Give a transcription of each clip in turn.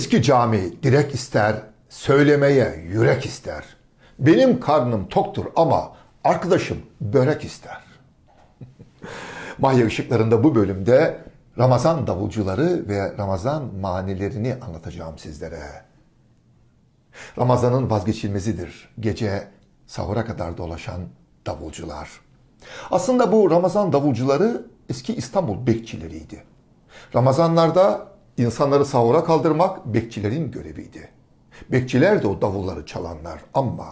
Eski cami direk ister, söylemeye yürek ister. Benim karnım toktur ama arkadaşım börek ister. Mahya ışıklarında bu bölümde Ramazan davulcuları ve Ramazan manilerini anlatacağım sizlere. Ramazanın vazgeçilmezidir. Gece sahura kadar dolaşan davulcular. Aslında bu Ramazan davulcuları eski İstanbul bekçileriydi. Ramazanlarda insanları sahura kaldırmak bekçilerin göreviydi. Bekçiler de o davulları çalanlar ama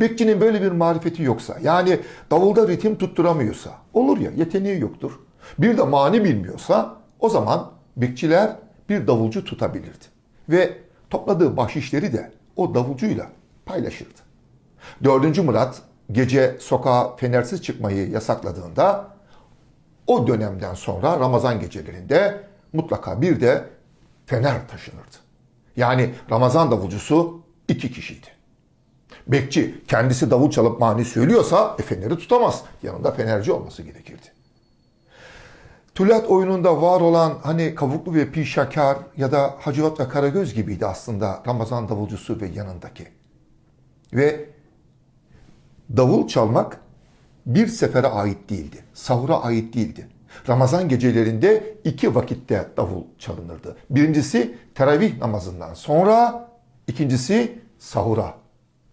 bekçinin böyle bir marifeti yoksa yani davulda ritim tutturamıyorsa olur ya yeteneği yoktur. Bir de mani bilmiyorsa o zaman bekçiler bir davulcu tutabilirdi. Ve topladığı bahşişleri de o davulcuyla paylaşırdı. 4. Murat gece sokağa fenersiz çıkmayı yasakladığında o dönemden sonra Ramazan gecelerinde mutlaka bir de fener taşınırdı. Yani Ramazan davulcusu iki kişiydi. Bekçi kendisi davul çalıp mani söylüyorsa e, feneri tutamaz. Yanında fenerci olması gerekirdi. Tülat oyununda var olan hani Kavuklu ve Pişakar ya da Hacivat ve Karagöz gibiydi aslında Ramazan davulcusu ve yanındaki. Ve davul çalmak bir sefere ait değildi. Sahura ait değildi. Ramazan gecelerinde iki vakitte davul çalınırdı. Birincisi teravih namazından sonra, ikincisi sahura.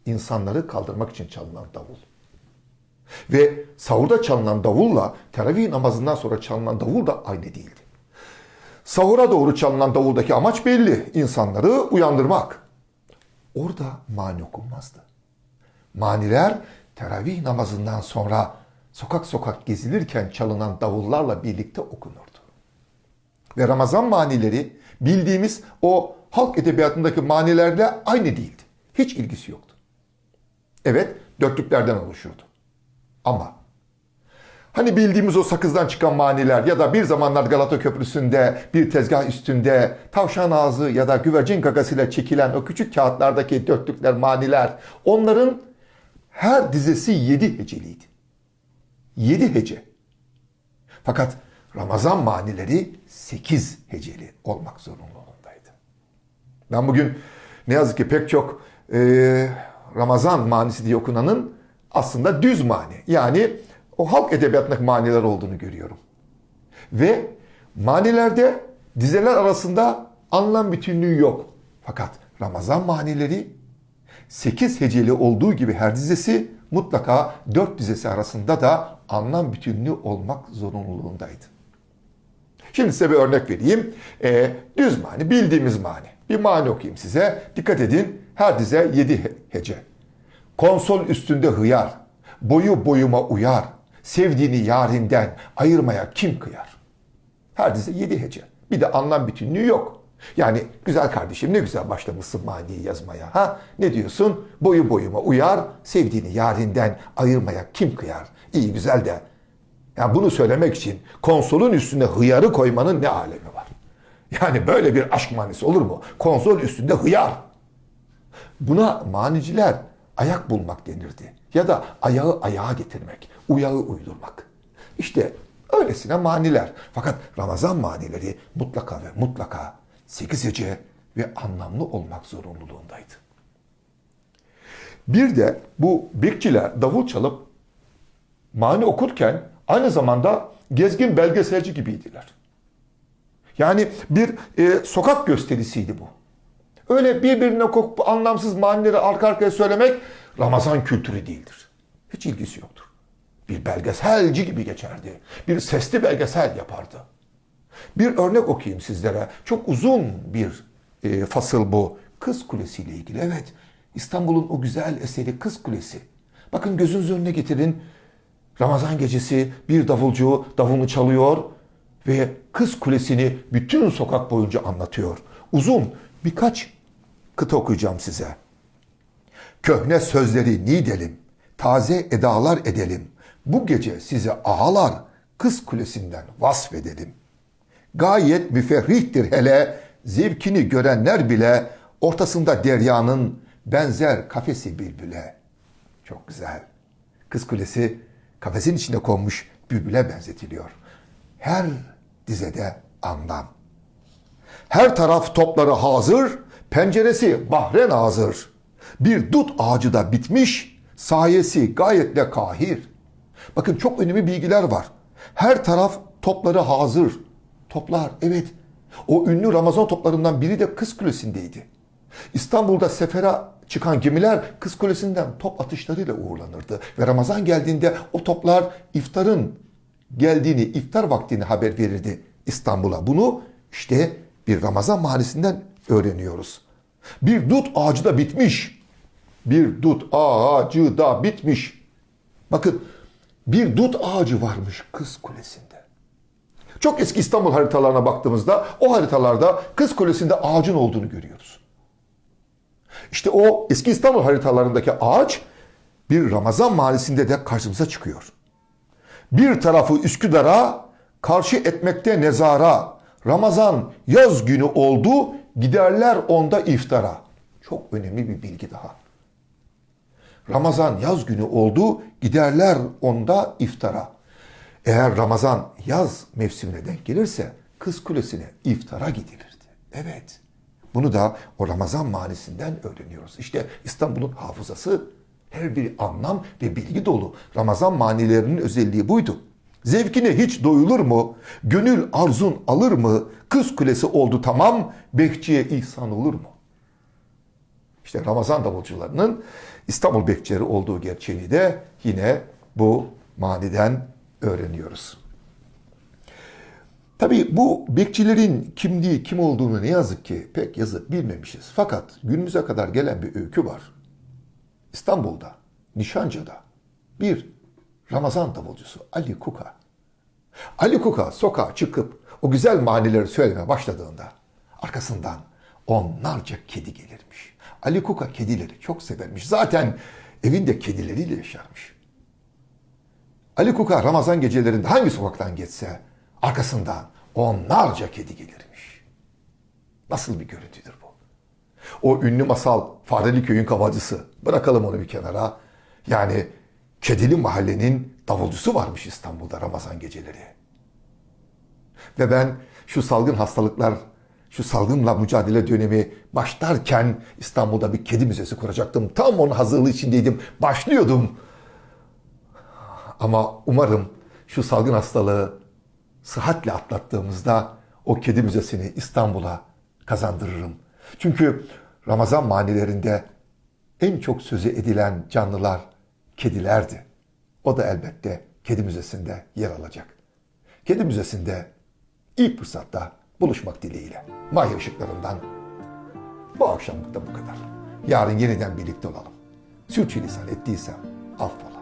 insanları kaldırmak için çalınan davul. Ve sahurda çalınan davulla teravih namazından sonra çalınan davul da aynı değildi. Sahura doğru çalınan davuldaki amaç belli. insanları uyandırmak. Orada mani okunmazdı. Maniler teravih namazından sonra sokak sokak gezilirken çalınan davullarla birlikte okunurdu. Ve Ramazan manileri bildiğimiz o halk edebiyatındaki manilerle aynı değildi. Hiç ilgisi yoktu. Evet, dörtlüklerden oluşurdu. Ama hani bildiğimiz o sakızdan çıkan maniler ya da bir zamanlar Galata Köprüsü'nde bir tezgah üstünde tavşan ağzı ya da güvercin gagasıyla çekilen o küçük kağıtlardaki dörtlükler maniler onların her dizesi yedi heceliydi. Yedi hece. Fakat Ramazan manileri sekiz heceli olmak zorunluluğundaydı. Ben bugün ne yazık ki pek çok e, Ramazan manisi diye okunanın aslında düz mani. Yani o halk edebiyatındaki maniler olduğunu görüyorum. Ve manilerde dizeler arasında anlam bütünlüğü yok. Fakat Ramazan manileri 8 heceli olduğu gibi her dizesi mutlaka 4 dizesi arasında da anlam bütünlüğü olmak zorunluluğundaydı. Şimdi size bir örnek vereyim. E, düz mani, bildiğimiz mani. Bir mani okuyayım size. Dikkat edin. Her dize 7 hece. Konsol üstünde hıyar. Boyu boyuma uyar. Sevdiğini yarinden ayırmaya kim kıyar? Her dize 7 hece. Bir de anlam bütünlüğü yok. Yani güzel kardeşim ne güzel başlamışsın maniyi yazmaya. Ha ne diyorsun? Boyu boyuma uyar, sevdiğini yarinden ayırmaya kim kıyar? İyi güzel de. Yani bunu söylemek için konsolun üstüne hıyarı koymanın ne alemi var? Yani böyle bir aşk manisi olur mu? Konsol üstünde hıyar. Buna maniciler ayak bulmak denirdi. Ya da ayağı ayağa getirmek, uyağı uydurmak. İşte öylesine maniler. Fakat Ramazan manileri mutlaka ve mutlaka 8 hece ve anlamlı olmak zorunluluğundaydı. Bir de bu bekçiler davul çalıp mani okurken aynı zamanda gezgin belgeselci gibiydiler. Yani bir e, sokak gösterisiydi bu. Öyle birbirine kokup anlamsız manileri arka arkaya söylemek Ramazan kültürü değildir. Hiç ilgisi yoktur. Bir belgeselci gibi geçerdi. Bir sesli belgesel yapardı. Bir örnek okuyayım sizlere. Çok uzun bir e, fasıl bu. Kız Kulesi ile ilgili. Evet, İstanbul'un o güzel eseri Kız Kulesi. Bakın gözünüz önüne getirin. Ramazan gecesi bir davulcu davulunu çalıyor ve Kız Kulesi'ni bütün sokak boyunca anlatıyor. Uzun birkaç kıta okuyacağım size. Köhne sözleri nidelim, taze edalar edelim. Bu gece size ağalar Kız Kulesi'nden vasfedelim. Gayet müferrihtir hele, zevkini görenler bile ortasında deryanın benzer kafesi bülbüle. Çok güzel. Kız Kulesi kafesin içine konmuş bülbüle benzetiliyor. Her dizede anlam. Her taraf topları hazır, penceresi bahren hazır. Bir dut ağacı da bitmiş, sayesi gayetle kahir. Bakın çok önemli bilgiler var. Her taraf topları hazır. Toplar evet. O ünlü Ramazan toplarından biri de Kız Kulesi'ndeydi. İstanbul'da sefere çıkan gemiler Kız Kulesi'nden top atışlarıyla uğurlanırdı. Ve Ramazan geldiğinde o toplar iftarın geldiğini, iftar vaktini haber verirdi İstanbul'a. Bunu işte bir Ramazan mahallesinden öğreniyoruz. Bir dut ağacı da bitmiş. Bir dut ağacı da bitmiş. Bakın bir dut ağacı varmış Kız Kulesi'nde. Çok eski İstanbul haritalarına baktığımızda o haritalarda Kız Kulesi'nde ağacın olduğunu görüyoruz. İşte o eski İstanbul haritalarındaki ağaç bir Ramazan mahallesinde de karşımıza çıkıyor. Bir tarafı Üsküdar'a, karşı etmekte nezara. Ramazan yaz günü oldu, giderler onda iftara. Çok önemli bir bilgi daha. Ramazan yaz günü oldu, giderler onda iftara. Eğer Ramazan yaz mevsimine denk gelirse Kız Kulesi'ne iftara gidilirdi. Evet. Bunu da o Ramazan manisinden öğreniyoruz. İşte İstanbul'un hafızası her bir anlam ve bilgi dolu. Ramazan manilerinin özelliği buydu. Zevkine hiç doyulur mu? Gönül arzun alır mı? Kız kulesi oldu tamam, bekçiye ihsan olur mu? İşte Ramazan davulcularının İstanbul bekçileri olduğu gerçeğini de yine bu maniden öğreniyoruz. Tabii bu bekçilerin kimliği kim olduğunu ne yazık ki pek yazıp bilmemişiz. Fakat günümüze kadar gelen bir öykü var. İstanbul'da, Nişancı'da bir Ramazan davulcusu Ali Kuka. Ali Kuka sokağa çıkıp o güzel manileri söylemeye başladığında arkasından onlarca kedi gelirmiş. Ali Kuka kedileri çok severmiş. Zaten evinde kedileriyle yaşarmış. Ali Kuka Ramazan gecelerinde hangi sokaktan geçse arkasından onlarca kedi gelirmiş. Nasıl bir görüntüdür bu? O ünlü masal Fareli Köyün Kavacısı. Bırakalım onu bir kenara. Yani Kedili Mahallenin davulcusu varmış İstanbul'da Ramazan geceleri. Ve ben şu salgın hastalıklar, şu salgınla mücadele dönemi başlarken İstanbul'da bir kedi müzesi kuracaktım. Tam onun hazırlığı içindeydim. Başlıyordum. Ama umarım şu salgın hastalığı sıhhatle atlattığımızda o kedi müzesini İstanbul'a kazandırırım. Çünkü Ramazan manilerinde en çok sözü edilen canlılar kedilerdi. O da elbette kedi müzesinde yer alacak. Kedi müzesinde ilk fırsatta buluşmak dileğiyle. Mahir ışıklarından bu akşamlık da bu kadar. Yarın yeniden birlikte olalım. Sürçülisan ettiysem affola.